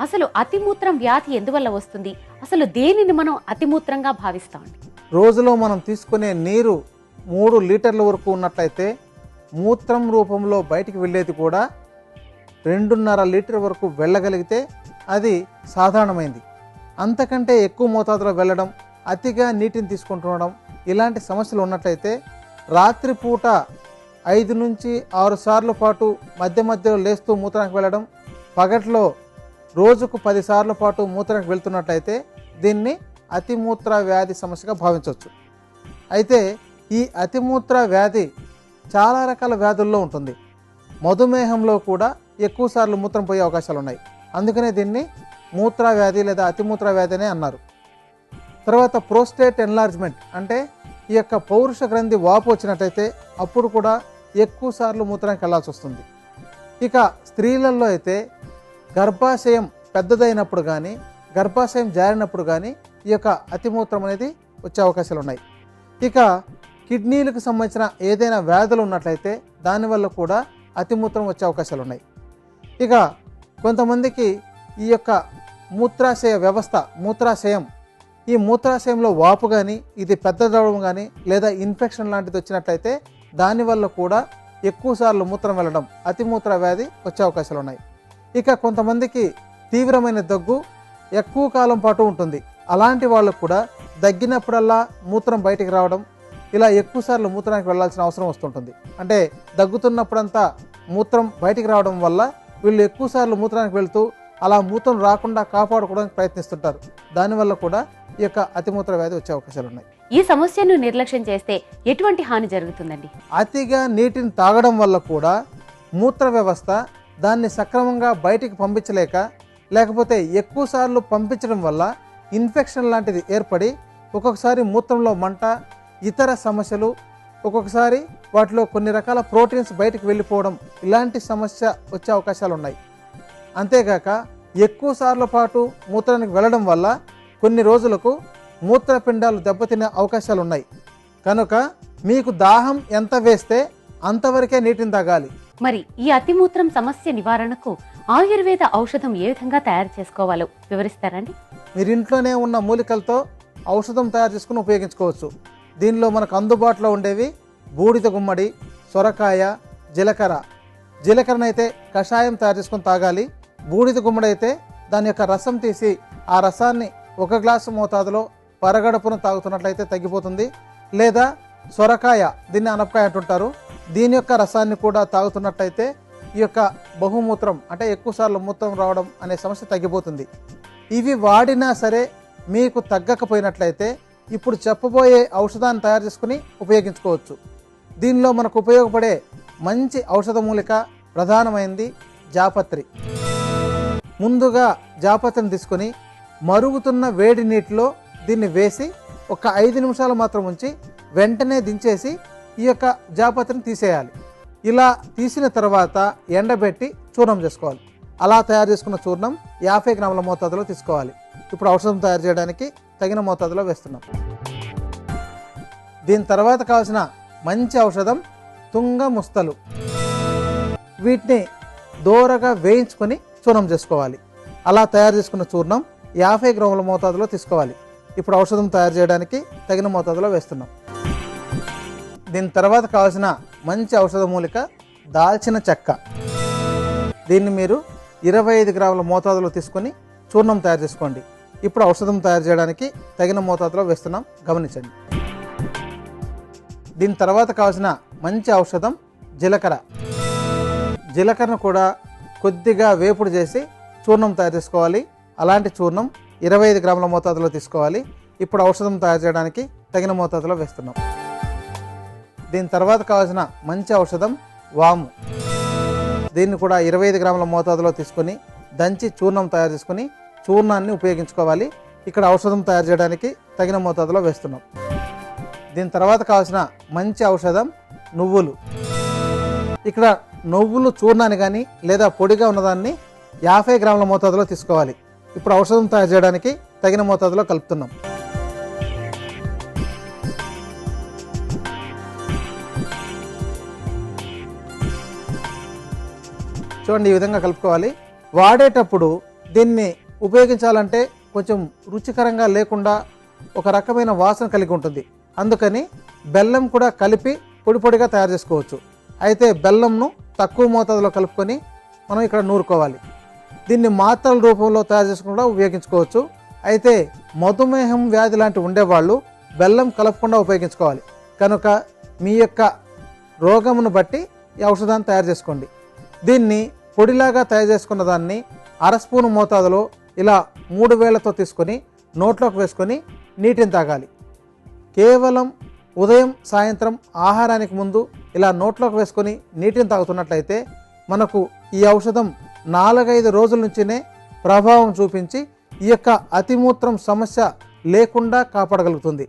అసలు అతిమూత్రం వ్యాధి ఎందువల్ల వస్తుంది? అసలు దేనిని మనం అతిమూత్రంగా భావిస్తామండి రోజులో మనం తీసుకునే నీరు మూడు లీటర్ల వరకు ఉన్నట్లయితే మూత్రం రూపంలో బయటికి వెళ్ళేది కూడా రెండున్నర లీటర్ వరకు వెళ్ళగలిగితే అది సాధారణమైంది. అంతకంటే ఎక్కువ మోతాదులో వెళ్ళడం అతిగా నీటిని తీసుకుంటుండడం ఇలాంటి సమస్యలు ఉన్నట్లయితే రాత్రిపూట ఐదు నుంచి ఆరు సార్లు పాటు మధ్య మధ్యలో లేస్తూ మూత్రానికి వెళ్ళడం పగట్లో రోజుకు పదిసార్ల పాటు మూత్రానికి వెళ్తున్నట్లయితే దీన్ని అతిమూత్ర వ్యాధి సమస్యగా భావించవచ్చు. అయితే ఈ అతిమూత్ర వ్యాధి చాలా రకాల వ్యాధుల్లో ఉంటుంది. మధుమేహంలో కూడా ఎక్కువ సార్లు మూత్రం పోయే అవకాశాలు ఉన్నాయి. అందుకనే దీన్ని మూత్ర వ్యాధి లేదా అతిమూత్ర వ్యాధి అనే అన్నారు. తర్వాత ప్రోస్టేట్ ఎన్లార్జ్మెంట్ అంటే ఈ యొక్క పౌరుష గ్రంథి వాపు వచ్చినట్టయితే అప్పుడు కూడా ఎక్కువ సార్లు మూత్రానికి వెళ్ళాల్సి వస్తుంది. ఇక స్త్రీలలో అయితే గర్భాశయం పెద్దదైనప్పుడు కానీ గర్భాశయం జారినప్పుడు కానీ ఈ యొక్క అతిమూత్రం అనేది వచ్చే అవకాశాలు ఉన్నాయి. ఇక కిడ్నీలకు సంబంధించిన ఏదైనా వ్యాధులు ఉన్నట్లయితే దానివల్ల కూడా అతిమూత్రం వచ్చే అవకాశాలు ఉన్నాయి. ఇక కొంతమందికి ఈ యొక్క మూత్రాశయ వ్యవస్థ మూత్రాశయం ఈ మూత్రాశయంలో వాపు కానీ ఇది పెద్ద ద్రవం కానీ లేదా ఇన్ఫెక్షన్ లాంటిది వచ్చినట్లయితే దానివల్ల కూడా ఎక్కువసార్లు మూత్రం వెళ్ళడం అతిమూత్ర వ్యాధి వచ్చే అవకాశాలు ఉన్నాయి. ఇక కొంతమందికి తీవ్రమైన దగ్గు ఎక్కువ కాలం పాటు ఉంటుంది. అలాంటి వాళ్ళకు కూడా దగ్గినప్పుడల్లా మూత్రం బయటికి రావడం ఇలా ఎక్కువసార్లు మూత్రానికి వెళ్ళాల్సిన అవసరం వస్తుంటుంది. అంటే దగ్గుతున్నప్పుడంతా మూత్రం బయటికి రావడం వల్ల వీళ్ళు ఎక్కువసార్లు మూత్రానికి వెళ్తూ అలా మూత్రం రాకుండా కాపాడుకోవడానికి ప్రయత్నిస్తుంటారు. దానివల్ల కూడా ఈ యొక్క అతిమూత్ర వ్యాధి వచ్చే అవకాశాలు ఉన్నాయి. ఈ సమస్యను నిర్లక్ష్యం చేస్తే ఎటువంటి హాని జరుగుతుందండి? అతిగా నీటిని తాగడం వల్ల కూడా మూత్ర వ్యవస్థ దాన్ని సక్రమంగా బయటికి పంపించలేక లేకపోతే ఎక్కువ సార్లు పంపించడం వల్ల ఇన్ఫెక్షన్ లాంటిది ఏర్పడి ఒక్కొక్కసారి మూత్రంలో మంట ఇతర సమస్యలు ఒక్కొక్కసారి వాటిలో కొన్ని రకాల ప్రోటీన్స్ బయటకు వెళ్ళిపోవడం ఇలాంటి సమస్య వచ్చే అవకాశాలు ఉన్నాయి అంతేగాక ఎక్కువ సార్ల పాటు మూత్రానికి వెళ్ళడం వల్ల కొన్ని రోజులకు మూత్రపిండాలు దెబ్బతినే అవకాశాలు ఉన్నాయి కనుక మీకు దాహం ఎంత వేస్తే అంతవరకే నీటిని తాగాలి. మరి ఈ అతిమూత్రం సమస్య నివారణకు ఆయుర్వేద ఔషధం ఏ విధంగా తయారు చేసుకోవాలో వివరిస్తారండి? మీరు ఇంట్లోనే ఉన్న మూలికలతో ఔషధం తయారు చేసుకుని ఉపయోగించుకోవచ్చు. దీనిలో మనకు అందుబాటులో ఉండేవి బూడిద గుమ్మడి సొరకాయ జీలకర్ర. జీలకర్రనైతే కషాయం తయారు చేసుకొని తాగాలి. బూడిద గుమ్మడి అయితే దాని యొక్క రసం తీసి ఆ రసాన్ని ఒక గ్లాసు మోతాదులో పరగడుపున తాగుతున్నట్లయితే తగ్గిపోతుంది. లేదా సొరకాయ దీన్ని అనపకాయ అంటుంటారు. దీని యొక్క రసాన్ని కూడా తాగుతున్నట్లయితే ఈ యొక్క బహుమూత్రం అంటే ఎక్కువసార్లు మూత్రం రావడం అనే సమస్య తగ్గిపోతుంది. ఇవి వాడినా సరే మీకు తగ్గకపోయినట్లయితే ఇప్పుడు చెప్పబోయే ఔషధాన్ని తయారు చేసుకుని ఉపయోగించుకోవచ్చు. దీనిలో మనకు ఉపయోగపడే మంచి ఔషధ మూలిక ప్రధానమైంది జాపత్రి. ముందుగా జాపత్రిని తీసుకొని మరుగుతున్న వేడి నీటిలో దీన్ని వేసి ఒక ఐదు నిమిషాలు మాత్రం ఉంచి వెంటనే దించేసి ఈ యొక్క జాపత్రిని తీసేయాలి. ఇలా తీసిన తర్వాత ఎండబెట్టి చూర్ణం చేసుకోవాలి. అలా తయారు చేసుకున్న చూర్ణం యాభై గ్రాముల మోతాదులో తీసుకోవాలి. ఇప్పుడు ఔషధం తయారు చేయడానికి తగిన మోతాదులో వేస్తున్నాం. దీని తర్వాత కావాల్సిన మంచి ఔషధం తుంగ ముస్తలు. వీటిని దూరగా వేయించుకొని చూర్ణం చేసుకోవాలి. అలా తయారు చేసుకున్న చూర్ణం యాభై గ్రాముల మోతాదులో తీసుకోవాలి. ఇప్పుడు ఔషధం తయారు చేయడానికి తగిన మోతాదులో వేస్తున్నాం. దీని తర్వాత కావాల్సిన మంచి ఔషధ మూలిక దాల్చిన చెక్క. దీన్ని మీరు ఇరవై ఐదు గ్రాముల మోతాదులో తీసుకొని చూర్ణం తయారు చేసుకోండి. ఇప్పుడు ఔషధం తయారు చేయడానికి తగిన మోతాదులో వేస్తున్నాం. గమనించండి. దీని తర్వాత కావాల్సిన మంచి ఔషధం జీలకర్ర. జీలకర్రను కూడా కొద్దిగా వేపుడు చేసి చూర్ణం తయారు చేసుకోవాలి. అలాంటి చూర్ణం ఇరవై ఐదు గ్రాముల మోతాదులో తీసుకోవాలి. ఇప్పుడు ఔషధం తయారు చేయడానికి తగిన మోతాదులో వేస్తున్నాం. దీని తర్వాత కావాల్సిన మంచి ఔషధం వాము. దీన్ని కూడా ఇరవై ఐదు గ్రాముల మోతాదులో తీసుకొని దంచి చూర్ణం తయారు చేసుకొని చూర్ణాన్ని ఉపయోగించుకోవాలి. ఇక్కడ ఔషధం తయారు చేయడానికి తగిన మోతాదులో వేస్తున్నాం. దీని తర్వాత కావాల్సిన మంచి ఔషధం నువ్వులు. ఇక్కడ నువ్వులు చూర్ణాన్ని కానీ లేదా పొడిగా ఉన్నదాన్ని యాభై గ్రాముల మోతాదులో తీసుకోవాలి. ఇప్పుడు ఔషధం తయారు చేయడానికి తగిన మోతాదులో కలుపుతున్నాం. చూడండి ఈ విధంగా కలుపుకోవాలి. వాడేటప్పుడు దీన్ని ఉపయోగించాలంటే కొంచెం రుచికరంగా లేకుండా ఒక రకమైన వాసన కలిగి ఉంటుంది. అందుకని బెల్లం కూడా కలిపి పొడి పొడిగా తయారు చేసుకోవచ్చు. అయితే బెల్లంను తక్కువ మోతాదులో కలుపుకొని మనం ఇక్కడ నూరుకోవాలి. దీన్ని మాత్రల రూపంలో తయారు చేసుకుండా ఉపయోగించుకోవచ్చు. అయితే మధుమేహం వ్యాధి లాంటి ఉండేవాళ్ళు బెల్లం కలపకుండా ఉపయోగించుకోవాలి. కనుక మీ యొక్క రోగమును బట్టి ఈ ఔషధాన్ని తయారు చేసుకోండి. దీన్ని పొడిలాగా తయారు చేసుకున్న దాన్ని అరస్పూను మోతాదులో ఇలా మూడు వేలతో తీసుకొని నోట్లోకి వేసుకొని నీటిని తాగాలి. కేవలం ఉదయం సాయంత్రం ఆహారానికి ముందు ఇలా నోట్లోకి వేసుకొని నీటిని తాగుతున్నట్లయితే మనకు ఈ ఔషధం నాలుగైదు రోజుల నుంచినే ప్రభావం చూపించి ఈ యొక్క అతిమూత్రం సమస్య లేకుండా కాపాడగలుగుతుంది.